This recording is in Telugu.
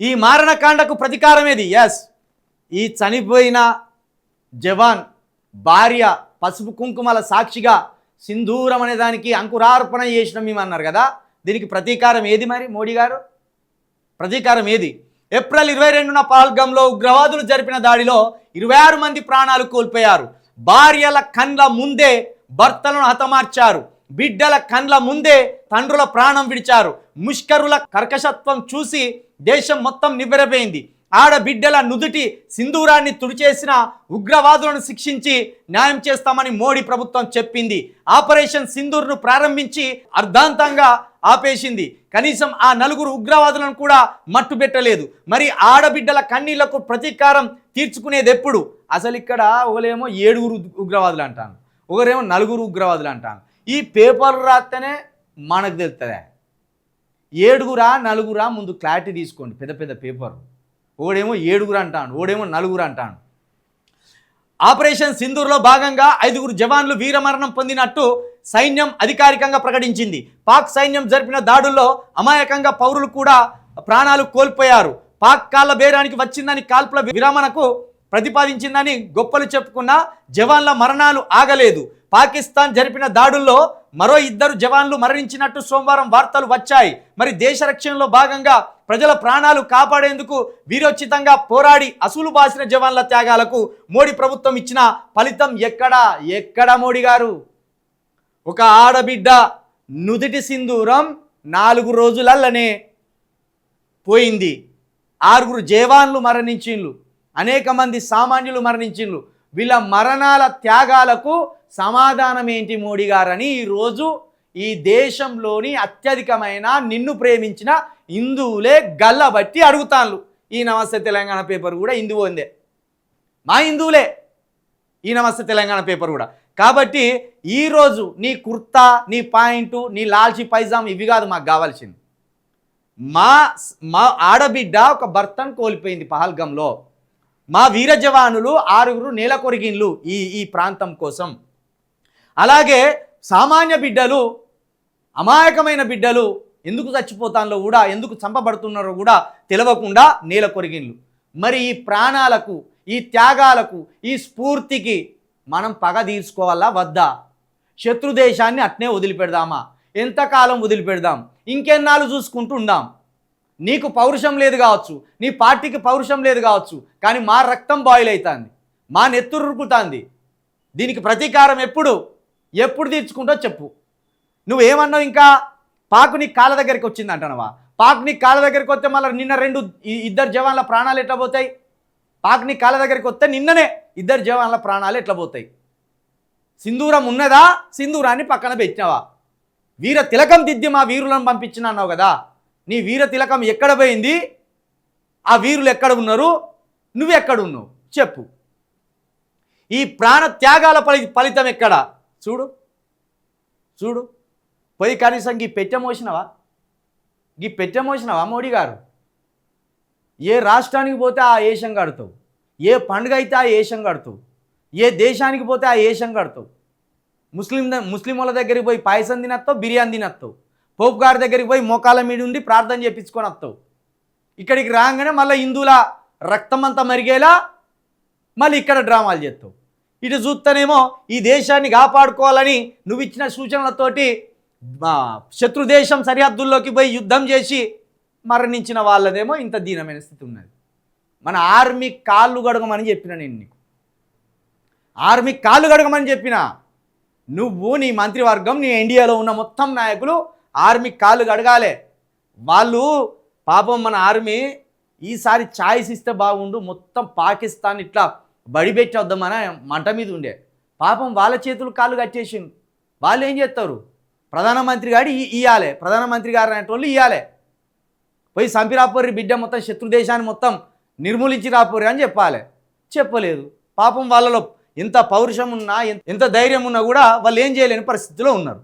ఈ మారణకాండకు ప్రతీకారం ఏది ఎస్ ఈ చనిపోయిన జవాన్ భార్య పసుపు కుంకుమల సాక్షిగా సింధూరం అనే దానికి అంకురార్పణ చేసిన మేము అన్నారు కదా. దీనికి ప్రతీకారం ఏది మరి మోడీ గారు? ప్రతీకారం ఏది? ఏప్రిల్ ఇరవై రెండున పాల్గంలో ఉగ్రవాదులు జరిపిన దాడిలో ఇరవై ఆరు మంది ప్రాణాలు కోల్పోయారు. భార్యల కండ్ల ముందే భర్తలను హతమార్చారు. బిడ్డల కండ్ల ముందే తండ్రుల ప్రాణం విడిచారు. ముష్కరుల కర్కశత్వం చూసి దేశం మొత్తం నివ్వెరపోయింది. ఆడబిడ్డల నుదుటి సింధూరాన్ని తుడిచేసిన ఉగ్రవాదులను శిక్షించి న్యాయం చేస్తామని మోడీ ప్రభుత్వం చెప్పింది. ఆపరేషన్ సింధూర్ను ప్రారంభించి అర్ధాంతంగా ఆపేసింది. కనీసం ఆ నలుగురు ఉగ్రవాదులను కూడా మట్టుబెట్టలేదు. మరి ఆడబిడ్డల కన్నీళ్ళకు ప్రతీకారం తీర్చుకునేది ఎప్పుడు అసలు ఇక్కడ ఒకరేమో ఏడుగురు ఉగ్రవాదులు అంటాను. ఒకరేమో నలుగురు ఉగ్రవాదులు అంటాను. ఈ పేపర్ రాస్తేనే మనకు తెలుస్తుందా ఏడుగురా నలుగురా ముందు క్లారిటీ తీసుకోండి. పెద్ద పెద్ద పేపర్. ఓడేమో ఏడుగురు అంటాను ఓడేమో నలుగురు అంటాను ఆపరేషన్ సింధూర్లో భాగంగా ఐదుగురు జవాన్లు వీరమరణం పొందినట్టు సైన్యం అధికారికంగా ప్రకటించింది. పాక్ సైన్యం జరిపిన దాడుల్లో అమాయకంగా పౌరులు కూడా ప్రాణాలు కోల్పోయారు. పాక్ కాళ్ళ బేరానికి వచ్చిందని కాల్పుల విరమణకు ప్రతిపాదించిందని గొప్పలు చెప్పుకున్న జవాన్ల మరణాలు ఆగలేదు. పాకిస్తాన్ జరిపిన దాడుల్లో మరో ఇద్దరు జవాన్లు మరణించినట్టు సోమవారం వార్తలు వచ్చాయి. మరి దేశ రక్షణలో భాగంగా ప్రజల ప్రాణాలు కాపాడేందుకు వీరోచితంగా పోరాడి అసూలు బాసిన జవాన్ల త్యాగాలకు మోడీ ప్రభుత్వం ఇచ్చిన ఫలితం ఎక్కడా? ఎక్కడ మోడీ గారు? ఒక ఆడబిడ్డ నుదిటి సింధూరం నాలుగు రోజులల్లనే పోయింది. ఆరుగురు జవాన్లు మరణించిండ్లు. అనేక మంది సామాన్యులు మరణించిండ్రు. వీళ్ళ మరణాల త్యాగాలకు సమాధానం ఏంటి మోడీ గారని ఈరోజు ఈ దేశంలోని అత్యధికమైన నిన్ను ప్రేమించిన హిందువులే గల్లబట్టి అడుగుతాన్లు ఈ నమస్తే తెలంగాణ పేపర్ కూడా హిందువు ఉందే మా హిందువులే ఈ నమస్తే తెలంగాణ పేపర్ కూడా. కాబట్టి ఈరోజు నీ కుర్తా నీ పాయింటు నీ లాల్చి పైజామ్ ఇవి కాదు మాకు కావాల్సింది. మా మా ఆడబిడ్డ ఒక భర్తను కోల్పోయింది పహల్గంలో. మా వీర జవానులు ఆరుగురు నేలకొరిగిన్లు ఈ ఈ ప్రాంతం కోసం. అలాగే సామాన్య బిడ్డలు అమాయకమైన బిడ్డలు ఎందుకు చచ్చిపోతానో కూడా ఎందుకు చంపబడుతున్నారో కూడా తెలియకుండా నేల కొరిగిన్లు మరి ఈ ప్రాణాలకు ఈ త్యాగాలకు ఈ స్ఫూర్తికి మనం పగ తీర్చుకోవాలా? వద్దా? శత్రు దేశాన్ని అట్నే వదిలిపెడదామా? ఎంతకాలం వదిలిపెడదాం? ఇంకెన్నాళ్ళు చూసుకుంటూ ఉందాం? నీకు పౌరుషం లేదు కావచ్చు నీ పార్టీకి పౌరుషం లేదు కావచ్చు కానీ మా రక్తం బాయిల్ అవుతుంది మా నెత్తురుకుతుంది దీనికి ప్రతీకారం ఎప్పుడు? ఎప్పుడు తీర్చుకుంటో చెప్పు. నువ్వేమన్నావు ఇంకా? పాకు నీ కాళ్ళ దగ్గరికి వచ్చింది అంటున్నావా? పాక్ నీ కాళ్ళ దగ్గరికి వస్తే మళ్ళీ నిన్న రెండు ఇద్దరు జవాన్ల ప్రాణాలు ఎట్లా పోతాయి? పాక్ నీ కాళ్ళ దగ్గరికి వస్తే నిన్ననే ఇద్దరు జవాన్ల ప్రాణాలు ఎట్లా పోతాయి? సింధూరం ఉన్నదా? సింధూరాన్ని పక్కన పెట్టినావా? వీర తిలకం దిద్ది మా వీరులను పంపించిన అన్నావు కదా? నీ వీర తిలకం ఎక్కడ పోయింది? ఆ వీరులు ఎక్కడ ఉన్నారు? నువ్వు ఎక్కడ ఉన్నావు? చెప్పు. ఈ ప్రాణ త్యాగాల ఫలి ఫలితం ఎక్కడ? చూడు. చూడు. పోయి కనీసం గీ పెట్టె మోసినవా? ఈ పెట్టె మోసినవా మోడీ గారు? ఏ రాష్ట్రానికి పోతే ఆ ఏషం కడతావు? ఏ పండుగ అయితే ఆ ఏషం కడతావు? ఏ దేశానికి పోతే ఆ ఏషం కడతావు? ముస్లిం ద- ముస్లిం వాళ్ళ దగ్గరికి పోయి పాయసం తినత్తావు బిర్యానీ తినత్తావు? పోపు గారి దగ్గరికి పోయి మోకాల మీద ఉండి ప్రార్థన చేపించుకొని వస్తావు. ఇక్కడికి రాగానే మళ్ళీ హిందువుల రక్తం అంతా మరిగేలా మళ్ళీ ఇక్కడ డ్రామాలు చేస్తావు. ఇటు చూస్తేనేమో ఈ దేశాన్ని కాపాడుకోవాలని నువ్వు ఇచ్చిన సూచనలతోటి శత్రు దేశం సరిహద్దుల్లోకి పోయి యుద్ధం చేసి మరణించిన వాళ్ళదేమో ఇంత దీనమైన స్థితి ఉన్నది. మన ఆర్మీ కాళ్ళు గడగమని చెప్పిన నేను నీకు. ఆర్మీ కాళ్ళు గడగమని చెప్పిన నువ్వు నీ మంత్రివర్గం నీ ఇండియాలో ఉన్న మొత్తం నాయకులు ఆర్మీ కాళ్ళు గడగాలే వాళ్ళు పాపం మన ఆర్మీ ఈసారి ఛాయిస్ ఇస్తే బాగుండు మొత్తం పాకిస్తాన్ ఇట్లా బడిపెట్టి వద్దామని మంట మీద ఉండే. పాపం వాళ్ళ చేతులు కాళ్ళు కట్టేసిండు. వాళ్ళు ఏం చేస్తారు? ప్రధానమంత్రి గారి ఇయ్యాలి. ప్రధానమంత్రి గారు అనేటోళ్ళు ఇయ్యాలి. పోయి సంపిరాపూరి బిడ్డ మొత్తం శత్రు దేశాన్ని మొత్తం నిర్మూలించి రాపూరి అని చెప్పాలి. చెప్పలేదు. పాపం వాళ్ళలో ఎంత పౌరుషం ఉన్నా ఎంత ధైర్యం ఉన్నా కూడా వాళ్ళు ఏం చేయలేని పరిస్థితిలో ఉన్నారు.